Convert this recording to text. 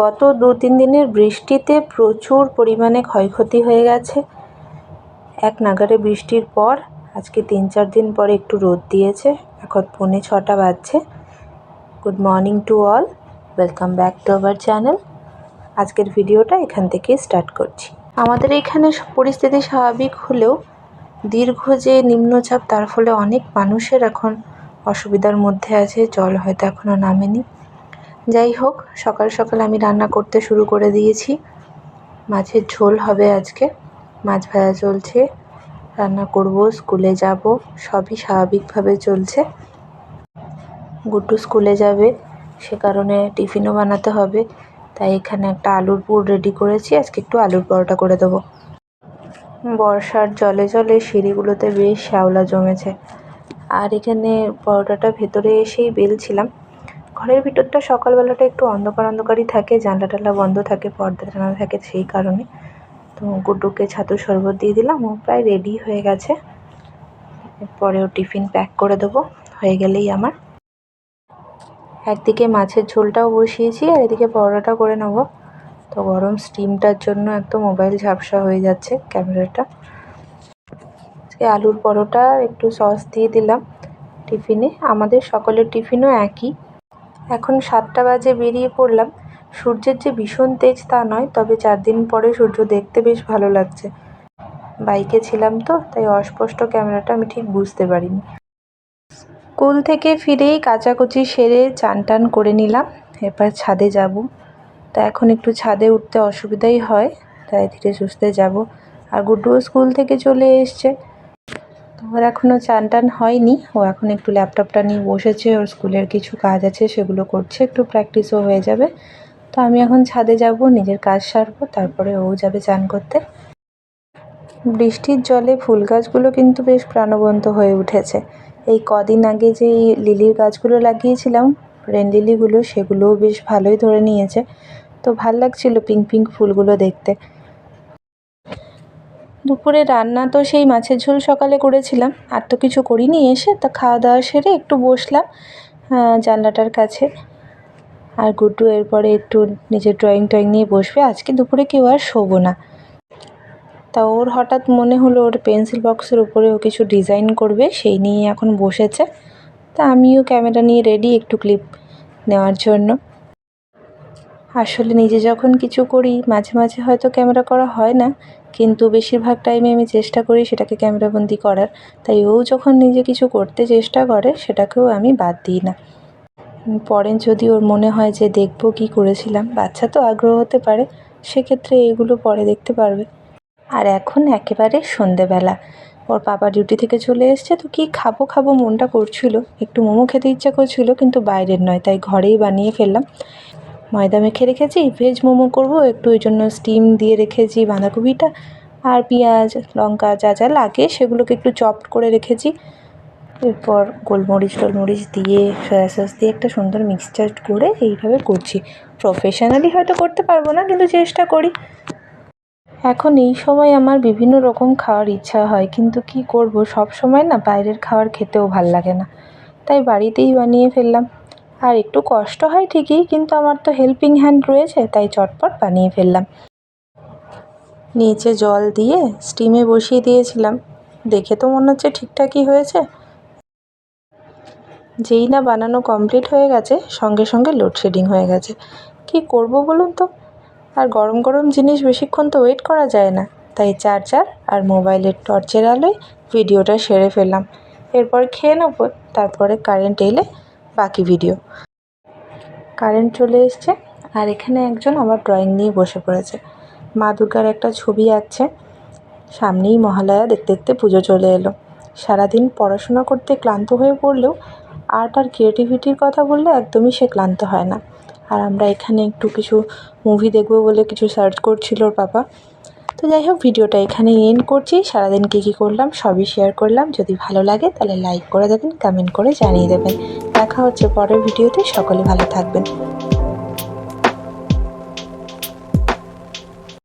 গত দু তিন দিনের বৃষ্টিতে প্রচুর পরিমাণে ক্ষয়ক্ষতি হয়ে গেছে। এক নাগারে বৃষ্টির পর আজকে তিন চার দিন পরে একটু রোদ দিয়েছে। এখন পৌনে ছটা বাজছে। Good morning to all welcome back to our channel আজকের ভিডিওটা এখান থেকে স্টার্ট করছি। আমাদের এখানে পরিস্থিতি স্বাভাবিক হলেও দীর্ঘ যে নিম্নচাপ, তার ফলে অনেক মানুষের এখন অসুবিধার মধ্যে আছে। জল হয়তো এখনও নামেনি। যাই হোক, সকাল সকাল আমি রান্না করতে শুরু করে দিয়েছি। মাছের ঝোল হবে আজকে। মাছ ভাজা চলছে। রান্না করব, স্কুলে যাব, সবই স্বাভাবিকভাবে চলছে। গুড্ডু স্কুলে যাবে, সে কারণে টিফিনও বানাতে হবে। তাই এখানে একটা আলুর পুর রেডি করেছি। আজকে একটু আলুর পরোটা করে দেবো। বর্ষার জলে জলে সিঁড়িগুলোতে বেশ শ্যাওলা জমেছে। আর এখানে পরোটাটা ভেতরে এসেই বেলছিলাম। ঘরের ভিতরটা সকালবেলাটা একটু অন্ধকার অন্ধকারই থাকে, জানলা টানলা বন্ধ থাকে, পর্দা টানা থাকে সেই কারণে। তো গুড্ডুকে ছাতুর শরবত দিয়ে দিলাম, ও প্রায় রেডি হয়ে গেছে। এরপরে ও টিফিন প্যাক করে দেবো, হয়ে গেলেই আমার। একদিকে মাছের ঝোলটাও বসিয়েছি, আর এদিকে পরোটাটা করে নেব। তো গরম স্টিমটার জন্য একদম মোবাইল ঝাপসা হয়ে যাচ্ছে ক্যামেরাটা। আজকে আলুর পরোটা একটু সস দিয়ে দিলাম টিফিনে। আমাদের সকলের টিফিনও একই। এখন সাতটা বাজে বেরিয়ে পড়লাম। সূর্যের যে ভীষণ তেজ তা নয়, তবে চার দিন পরে সূর্য দেখতে বেশ ভালো লাগছে। বাইকে ছিলাম তো, তাই অস্পষ্ট ক্যামেরাটা আমি ঠিক বুঝতে পারিনি। স্কুল থেকে ফিরেই কাচাকুচি সেরে চান টান করে নিলাম। এবার ছাদে যাব। তা এখন একটু ছাদে উঠতে অসুবিধাই হয়, তাই ধীরে সুস্থে যাব। আর গুড্ডুও স্কুল থেকে চলে এসছে। তো ওর এখনও চান টান হয়নি। ও এখন একটু ল্যাপটপটা নিয়ে বসেছে, ওর স্কুলের কিছু কাজ আছে, সেগুলো করছে, একটু প্র্যাকটিসও হয়ে যাবে। তো আমি এখন ছাদে যাব, নিজের কাজ সারবো, তারপরে ও যাবে চান করতে। বৃষ্টির জলে ফুল গাছগুলো কিন্তু বেশ প্রাণবন্ত হয়ে উঠেছে। এই কদিন আগে যে লিলির গাছগুলো লাগিয়েছিলাম, রেন লিলিগুলো, সেগুলোও বেশ ভালোই ধরে নিয়েছে। তো ভালো লাগছিল পিঙ্ক পিঙ্ক ফুলগুলো দেখতে। দুপুরে রান্না তো সেই মাছের ঝোল সকালে করেছিলাম। আর তো কিছু করিনি, এসে তা খাওয়া দাওয়া সেরে একটু বসলাম জানলাটার কাছে। আর গুড্ডু এরপরে একটু নিজের ড্রয়িং টয়িং নিয়ে বসবে। আজকে দুপুরে কেউ আর শোবো না। তা ওর হঠাৎ মনে হলো ওর পেন্সিল বক্সের উপরে ও কিছু ডিজাইন করবে, সেই নিয়ে এখন বসেছে। তা আমিও ক্যামেরা নিয়ে রেডি একটু ক্লিপ নেওয়ার জন্য। আসলে নিজে যখন কিছু করি, মাঝে মাঝে হয়তো ক্যামেরা করা হয় না, কিন্তু বেশিরভাগ টাইমে আমি চেষ্টা করি সেটাকে ক্যামেরাবন্দি করার। তাই ও যখন নিজে কিছু করতে চেষ্টা করে, সেটাকেও আমি বাদ দিই না। পরে যদি ওর মনে হয় যে দেখব কী করেছিলাম, বাচ্চা তো আগ্রহ হতে পারে, সেক্ষেত্রে এগুলো পরে দেখতে পারবে। আর এখন একেবারে সন্ধেবেলা। ওর পাপা ডিউটি থেকে চলে এসছে, তো কি খাব খাব মনটা করছিল। একটু মোমো খেতে ইচ্ছা করছিল, কিন্তু বাইরের নয়, তাই ঘরেই বানিয়ে ফেললাম। ময়দা মেখে রেখেছি ভেজ মোমো করব, একটু ওই জন্য স্টিম দিয়ে রেখেছি বাঁধাকপিটা, আর পেঁয়াজ, লঙ্কা যা যা লাগে সেগুলোকে একটু চপড করে রেখেছি। এরপর গোলমরিচ টোলমরিচ দিয়ে সয়া সস দিয়ে একটা সুন্দর মিক্সচার করে এইভাবে করছি। প্রফেশনালি হয়তো করতে পারব না, কিন্তু চেষ্টা করি। এখন এই সময় আমার বিভিন্ন রকম খাওয়ার ইচ্ছা হয়, কিন্তু কি করব? সব সময় না বাইরের খাবার খেতেও ভালো লাগে না। তাই বাড়িতেই বানিয়ে ফেললাম। আর একটু কষ্ট হয় ঠিকই, কিন্তু আমার তো হেল্পিং হ্যান্ড রয়েছে, তাই চটপট বানিয়ে ফেললাম। নিচে জল দিয়ে স্টিমে বসিয়ে দিয়েছিলাম। দেখে তো মনে হচ্ছে ঠিকঠাকই হয়েছে। যেই না বানানো কমপ্লিট হয়ে গেছে, সঙ্গে সঙ্গে লোডশেডিং হয়ে গেছে। কি করব বলুন তো? আর গরম গরম জিনিস বেশিক্ষণ তো ওয়েট করা যায় না। তাই চার্জার আর মোবাইলের টর্চের আলোয় ভিডিওটা সেরে ফেললাম। এরপর খেয়ে নেব, তারপরে কারেন্ট এলে বাকি ভিডিও কারেন্ট চলে এসছে, আর এখানে একজন আবার ড্রয়িং নিয়ে বসে পড়েছে। মা দুর্গার একটা ছবি আছে, সামনেই মহালয়া, দেখতে দেখতে পুজো চলে এলো। সারাদিন পড়াশোনা করতে ক্লান্ত হয়ে পড়লেও আর্ট আর ক্রিয়েটিভিটির কথা বললে একদমই সে ক্লান্ত হয় না। আর আমরা এখানে একটু কিছু মুভি দেখব বলে কিছু সার্চ করছিল ওর বাবা। তো যাই হোক ভিডিওটা এখানে এন্ড করছি। সারাদিন কী কী করলাম সবই শেয়ার করলাম। যদি ভালো লাগে তাহলে লাইক করে দেবেন কমেন্ট করে জানিয়ে দেবেন। দেখা হচ্ছে পরের ভিডিওতে। সকলে ভালো থাকবেন।